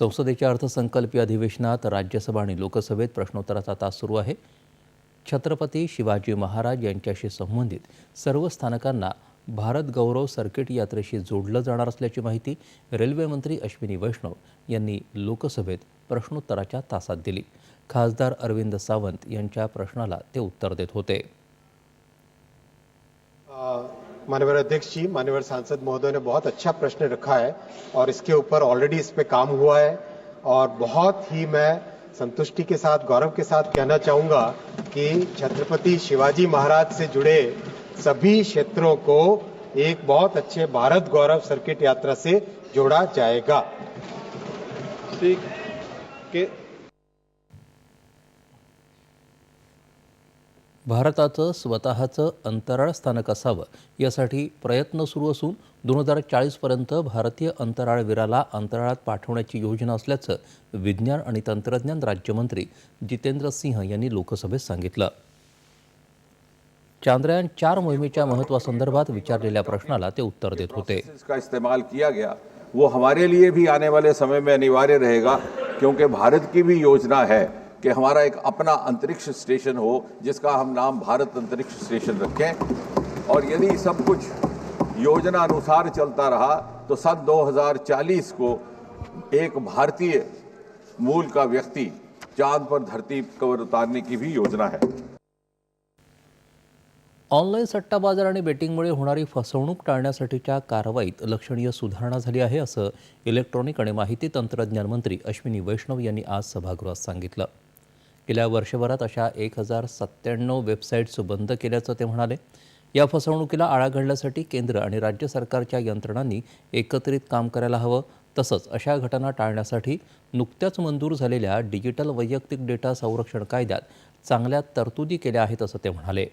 संसदेच्या अर्थसंकल्पीय अधिवेशनात राज्यसभा आणि लोकसभेत प्रश्नोत्तराचा तास सुरू आहे. छत्रपती शिवाजी महाराज यांच्याशी संबंधित सर्व स्थानकांना भारत गौरव सर्किट यात्रेशी जोडलं जाणार असल्याची माहिती रेल्वेमंत्री अश्विनी वैष्णव यांनी लोकसभेत प्रश्नोत्तराच्या तासात दिली. खासदार अरविंद सावंत यांच्या प्रश्नाला ते उत्तर देत होते. माननीय अध्यक्ष जी, माननीय सांसद महोदय ने बहुत अच्छा प्रश्न रखा है और इसके ऊपर ऑलरेडी इस पे काम हुआ है और बहुत ही मैं संतुष्टि के साथ, गौरव के साथ कहना चाहूँगा कि छत्रपति शिवाजी महाराज से जुड़े सभी क्षेत्रों को एक बहुत अच्छे भारत गौरव सर्किट यात्रा से जोड़ा जाएगा। श्री के भारताचं स्वतःचं अंतराळ स्थानक असावं यासाठी प्रयत्न सुरू असून दोन हजार चाळीसपर्यंत भारतीय अंतराळवीराला अंतराळात पाठवण्याची योजना असल्याचं विज्ञान आणि तंत्रज्ञान राज्यमंत्री जितेंद्र सिंह यांनी लोकसभेत सांगितलं. चांद्रयान चार मोहिमेच्या महत्वासंदर्भात विचारलेल्या प्रश्नाला ते उत्तर देत होते. इस्तेमाल किया गया वो हमारे लिए भी आने वाले समय में अनिवार्य रहेगा क्योंकि भारत की भी योजना है। कि हमारा एक अपना अंतरिक्ष स्टेशन हो जिसका हम नाम भारत अंतरिक्ष स्टेशन रखें। और यदि सब कुछ योजना अनुसार चलता रहा तो सन 2040 को एक भारतीय मूल का व्यक्ति चांद पर धरती कवर उतारने की भी योजना है। ऑनलाईन सट्टा बाजार आणि बेटिंगमुळे होणारी फसवणूक टाळण्यासाठीच्या कारवाईत लक्षणीय सुधारणा झाली आहे असं इलेक्ट्रॉनिक आणि माहिती तंत्रज्ञान मंत्री अश्विनी वैष्णव यांनी आज सभागृहात सांगितलं. गेल्या वर्षभरात अशा एक हजार सत्त्याण्णव वेबसाईट्स बंद केल्याचं ते म्हणाले. या फसवणुकीला आळा घालण्यासाठी केंद्र आणि राज्य सरकारच्या यंत्रणांनी एकत्रित काम करायला हवं. तसंच अशा घटना टाळण्यासाठी नुकत्याच मंजूर झालेल्या डिजिटल वैयक्तिक डेटा संरक्षण कायद्यात चांगल्या तरतुदी केल्या आहेत असं ते म्हणाले.